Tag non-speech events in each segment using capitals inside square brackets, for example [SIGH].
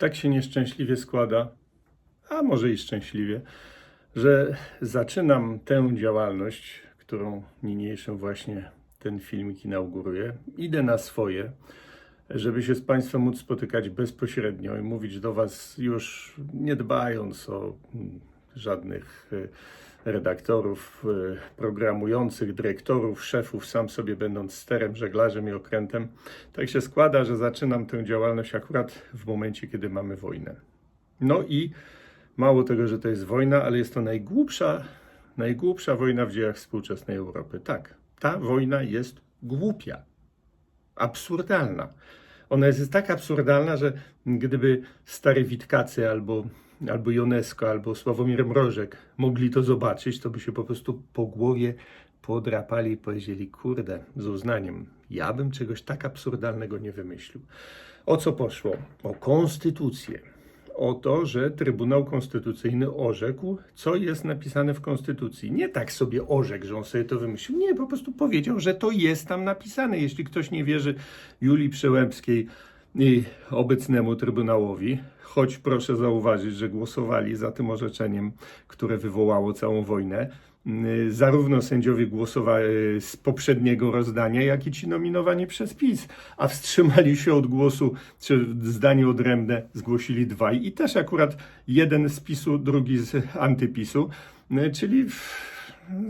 tak się nieszczęśliwie składa, a może i szczęśliwie, że zaczynam tę działalność, którą niniejszym właśnie ten filmik inauguruje. Idę na swoje, żeby się z Państwem móc spotykać bezpośrednio i mówić do Was już nie dbając o mm, żadnych y, redaktorów, y, programujących, dyrektorów, szefów, sam sobie będąc sterem, żeglarzem i okrętem. Tak się składa, że zaczynam tę działalność akurat w momencie, kiedy mamy wojnę. No i mało tego, że to jest wojna, ale jest to najgłupsza, najgłupsza wojna w dziejach współczesnej Europy. Tak, ta wojna jest głupia, absurdalna. Ona jest tak absurdalna, że gdyby stary Witkacy albo, albo Jonesko, albo Sławomir Mrożek mogli to zobaczyć, to by się po prostu po głowie podrapali i powiedzieli, kurde, z uznaniem, ja bym czegoś tak absurdalnego nie wymyślił. O co poszło? O konstytucję. O to, że Trybunał Konstytucyjny orzekł, co jest napisane w Konstytucji. Nie tak sobie orzekł, że on sobie to wymyślił. Nie, po prostu powiedział, że to jest tam napisane. Jeśli ktoś nie wierzy Julii Przełębskiej i obecnemu Trybunałowi, choć proszę zauważyć, że głosowali za tym orzeczeniem, które wywołało całą wojnę, y, zarówno sędziowie głosowali z poprzedniego rozdania, jak i ci nominowani przez PiS, a wstrzymali się od głosu, czy zdanie odrębne zgłosili dwaj i też akurat jeden z PiSu, drugi z antypisu, y, czyli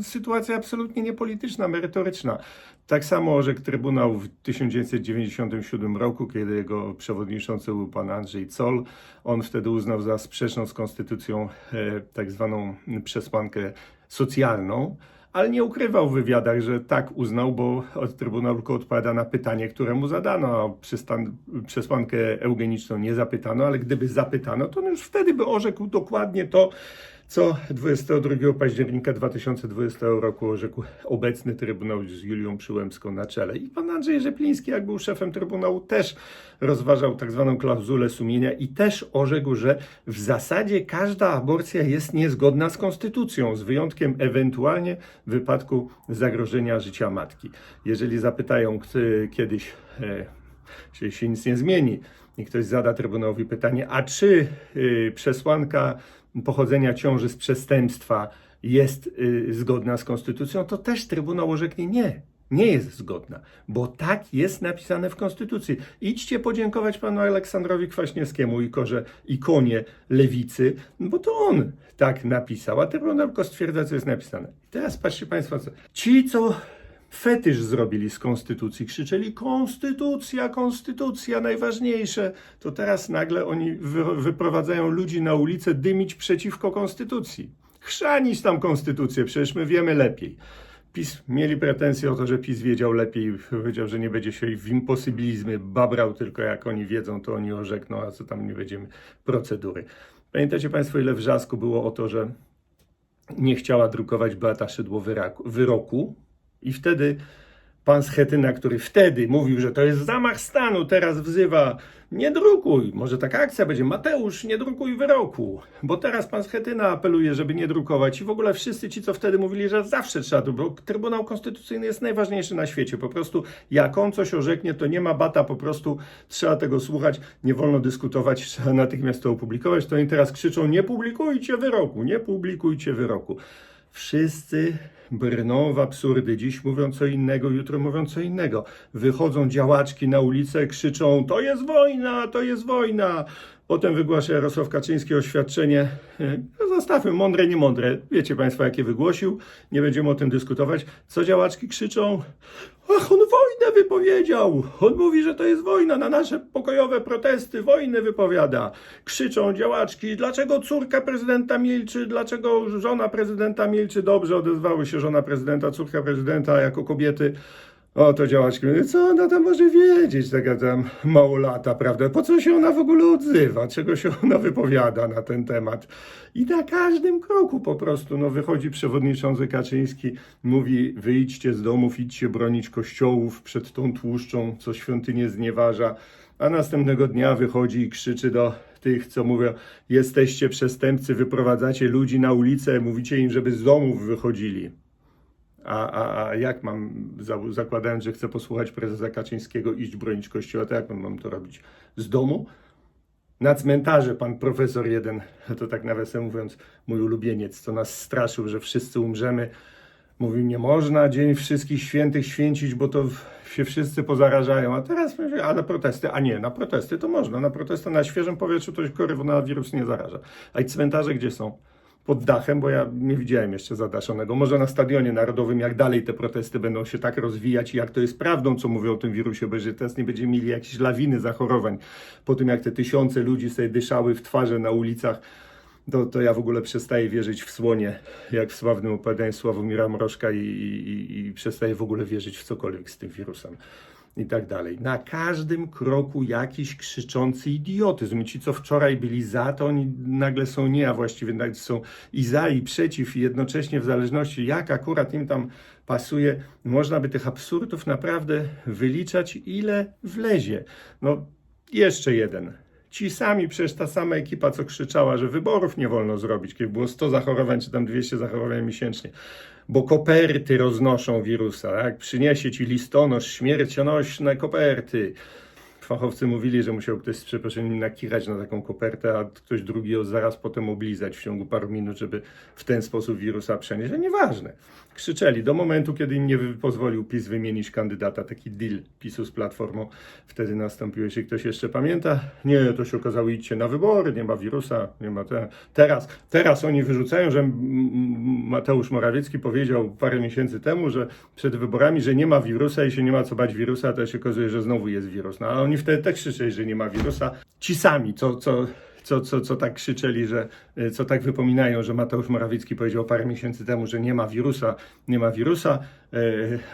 sytuacja absolutnie niepolityczna, merytoryczna. Tak samo orzekł Trybunał w 1997 roku, kiedy jego przewodniczący był pan Andrzej Zoll. On wtedy uznał za sprzeczną z konstytucją e, tak zwaną przesłankę socjalną, ale nie ukrywał w wywiadach, że tak uznał, bo od Trybunał tylko odpowiada na pytanie, które mu zadano, a przesłankę eugeniczną nie zapytano, ale gdyby zapytano, to on już wtedy by orzekł dokładnie to, co 22 października 2020 roku orzekł obecny Trybunał z Julią Przyłębską na czele. I pan Andrzej Rzepliński, jak był szefem Trybunału, też rozważał tak zwaną klauzulę sumienia i też orzekł, że w zasadzie każda aborcja jest niezgodna z konstytucją, z wyjątkiem ewentualnie wypadku zagrożenia życia matki. Jeżeli zapytają kiedyś, e, czy się nic nie zmieni, i ktoś zada Trybunałowi pytanie, a czy y, przesłanka pochodzenia ciąży z przestępstwa jest y, zgodna z konstytucją, to też Trybunał orzeknie nie. Nie jest zgodna, bo tak jest napisane w Konstytucji. Idźcie podziękować panu Aleksandrowi Kwaśniewskiemu, ikorze, ikonie lewicy, bo to on tak napisał, a Trybunał tylko stwierdza, co jest napisane. I teraz patrzcie państwo, co. Ci, co fetysz zrobili z konstytucji, krzyczeli konstytucja, konstytucja, najważniejsze, to teraz nagle oni wy, wyprowadzają ludzi na ulicę dymić przeciwko konstytucji. Chrzanić tam konstytucję, przecież my wiemy lepiej. PiS mieli pretensje o to, że PiS wiedział lepiej, powiedział, że nie będzie się w imposybilizmy babrał, tylko jak oni wiedzą, to oni orzekną, a co tam nie będziemy procedury. Pamiętacie Państwo, ile wrzasku było o to, że nie chciała drukować Beata Szydło wyroku i wtedy pan Schetyna, który wtedy mówił, że to jest zamach stanu, teraz wzywa nie drukuj, może taka akcja będzie, Mateusz, nie drukuj wyroku, bo teraz pan Schetyna apeluje, żeby nie drukować. I w ogóle wszyscy ci, co wtedy mówili, że zawsze trzeba, to, bo Trybunał Konstytucyjny jest najważniejszy na świecie, po prostu jak on coś orzeknie, to nie ma bata, po prostu trzeba tego słuchać, nie wolno dyskutować, [LAUGHS] trzeba natychmiast to opublikować, to oni teraz krzyczą, nie publikujcie wyroku, nie publikujcie wyroku. Wszyscy brną w absurdy. Dziś mówią co innego, jutro mówią co innego. Wychodzą działaczki na ulicę, krzyczą: To jest wojna, to jest wojna. Potem wygłasza Jarosław Kaczyński oświadczenie. No zostawmy, mądre, nie mądre. Wiecie Państwo, jakie wygłosił. Nie będziemy o tym dyskutować. Co działaczki krzyczą? Ach, on wojnę wypowiedział! On mówi, że to jest wojna na nasze pokojowe protesty. Wojnę wypowiada. Krzyczą działaczki, dlaczego córka prezydenta milczy, dlaczego żona prezydenta milczy. Dobrze odezwały się żona prezydenta, córka prezydenta jako kobiety. O, to działaczki mówią, co ona tam może wiedzieć, taka tam małolata, prawda? Po co się ona w ogóle odzywa? Czego się ona wypowiada na ten temat? I na każdym kroku po prostu, no wychodzi przewodniczący Kaczyński, mówi wyjdźcie z domów, idźcie bronić kościołów przed tą tłuszczą, co świątynię znieważa, a następnego dnia wychodzi i krzyczy do tych, co mówią, jesteście przestępcy, wyprowadzacie ludzi na ulicę, mówicie im, żeby z domów wychodzili. A, a, a jak mam, za- zakładając, że chcę posłuchać prezesa Kaczyńskiego, iść bronić kościoła, to jak mam to robić? Z domu? Na cmentarze pan profesor jeden, to tak nawiasem mówiąc, mój ulubieniec, co nas straszył, że wszyscy umrzemy. Mówił, nie można Dzień Wszystkich Świętych święcić, bo to się wszyscy pozarażają. A teraz mówię, a na protesty? A nie, na protesty to można. Na protesty na świeżym powietrzu to się koronawirus nie zaraża. A i cmentarze gdzie są? Pod dachem, bo ja nie widziałem jeszcze zadaszonego. Może na stadionie narodowym, jak dalej te protesty będą się tak rozwijać i jak to jest prawdą, co mówią o tym wirusie, bo że teraz nie będziemy mieli jakiejś lawiny zachorowań po tym, jak te tysiące ludzi sobie dyszały w twarze na ulicach to, to ja w ogóle przestaję wierzyć w słonie, jak w sławnym opowiadaniu Sławomira Mrożka i, i, i przestaję w ogóle wierzyć w cokolwiek z tym wirusem i tak dalej. Na każdym kroku jakiś krzyczący idiotyzm. Ci, co wczoraj byli za, to oni nagle są nie, a właściwie są i za, i przeciw, i jednocześnie w zależności jak akurat im tam pasuje, można by tych absurdów naprawdę wyliczać, ile wlezie. No, jeszcze jeden. Ci sami, przecież ta sama ekipa, co krzyczała, że wyborów nie wolno zrobić, kiedy było 100 zachorowań, czy tam 200 zachorowań miesięcznie, bo koperty roznoszą wirusa, tak? Przyniesie ci listonosz, śmiercionośne koperty. Fachowcy mówili, że musiał ktoś z przeproszeniem nakirać na taką kopertę, a ktoś drugi ją zaraz potem oblizać w ciągu paru minut, żeby w ten sposób wirusa przenieść. A nieważne. Krzyczeli do momentu, kiedy im nie pozwolił PiS wymienić kandydata, taki deal PiSu z Platformą. Wtedy nastąpiło, jeśli ktoś jeszcze pamięta, nie, to się okazało, idźcie na wybory, nie ma wirusa, nie ma te. Teraz, teraz oni wyrzucają, że Mateusz Morawiecki powiedział parę miesięcy temu, że przed wyborami, że nie ma wirusa i się nie ma co bać wirusa, a to się okazuje, że znowu jest wirus. No a oni wtedy też krzyczeli, że nie ma wirusa. Ci sami, co, co, co, co, co tak krzyczeli, że y, co tak wypominają, że Mateusz Morawiecki powiedział parę miesięcy temu, że nie ma wirusa, nie ma wirusa,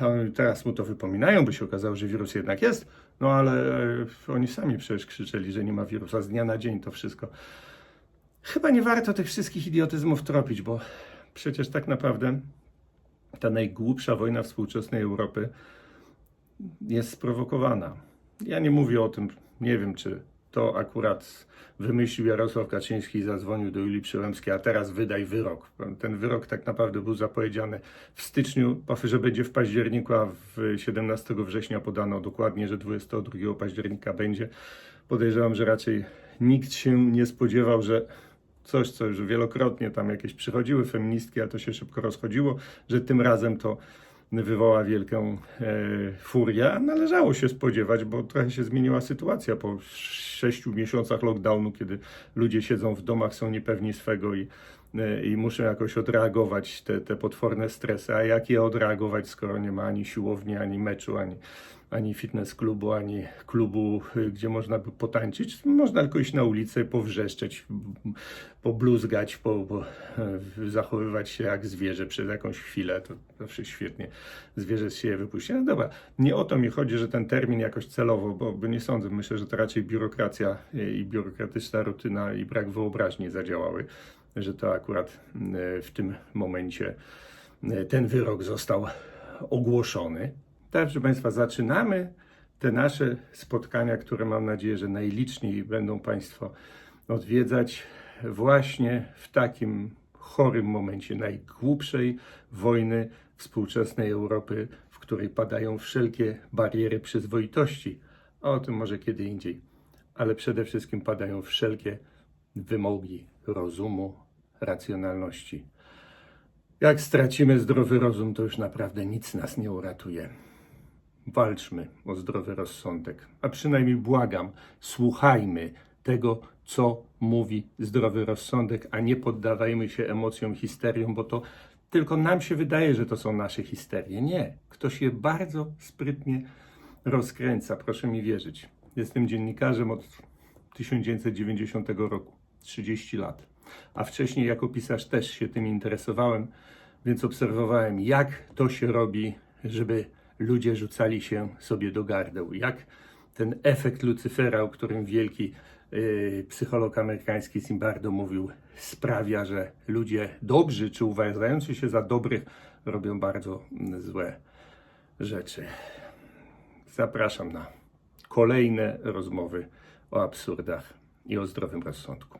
oni teraz mu to wypominają, by się okazało, że wirus jednak jest, no ale y, oni sami przecież krzyczeli, że nie ma wirusa z dnia na dzień to wszystko. Chyba nie warto tych wszystkich idiotyzmów tropić, bo przecież tak naprawdę ta najgłupsza wojna współczesnej Europy jest sprowokowana. Ja nie mówię o tym, nie wiem, czy to akurat wymyślił Jarosław Kaczyński i zadzwonił do Julii Przyłębskiej, a teraz wydaj wyrok. Ten wyrok tak naprawdę był zapowiedziany w styczniu, że będzie w październiku, a w 17 września podano dokładnie, że 22 października będzie. Podejrzewam, że raczej nikt się nie spodziewał, że coś, co już wielokrotnie tam jakieś przychodziły feministki, a to się szybko rozchodziło, że tym razem to wywoła wielką e, furię, a należało się spodziewać, bo trochę się zmieniła sytuacja po sześciu miesiącach lockdownu, kiedy ludzie siedzą w domach, są niepewni swego i, i muszą jakoś odreagować te, te potworne stresy. A jak je odreagować, skoro nie ma ani siłowni, ani meczu, ani, ani fitness klubu, ani klubu, y, gdzie można by potańczyć. Można tylko iść na ulicę, powrzeszczeć, pobluzgać, po, po, e, zachowywać się jak zwierzę przez jakąś chwilę. To zawsze świetnie zwierzę siebie wypuści. No dobra, nie o to mi chodzi, że ten termin jakoś celowo, bo, bo nie sądzę. Myślę, że to raczej biurokracja y, i biurokratyczna rutyna i brak wyobraźni zadziałały, że to akurat y, w tym momencie y, ten wyrok został ogłoszony. Tak, proszę Państwa, zaczynamy te nasze spotkania, które mam nadzieję, że najliczniej będą Państwo odwiedzać właśnie w takim chorym momencie najgłupszej wojny współczesnej Europy, w której padają wszelkie bariery przyzwoitości. A o tym może kiedy indziej. Ale przede wszystkim padają wszelkie wymogi rozumu, racjonalności. Jak stracimy zdrowy rozum, to już naprawdę nic nas nie uratuje. Walczmy o zdrowy rozsądek, a przynajmniej błagam, słuchajmy tego, co mówi zdrowy rozsądek, a nie poddawajmy się emocjom, histeriom, bo to tylko nam się wydaje, że to są nasze histerie. Nie, ktoś je bardzo sprytnie rozkręca, proszę mi wierzyć. Jestem dziennikarzem od 1990 roku, 30 lat. A wcześniej jako pisarz też się tym interesowałem, więc obserwowałem, jak to się robi, żeby ludzie rzucali się sobie do gardeł. Jak ten efekt Lucyfera, o którym wielki yy, psycholog amerykański Zimbardo mówił, sprawia, że ludzie dobrzy czy uważający się za dobrych robią bardzo mm, złe rzeczy. Zapraszam na kolejne rozmowy o absurdach i o zdrowym rozsądku.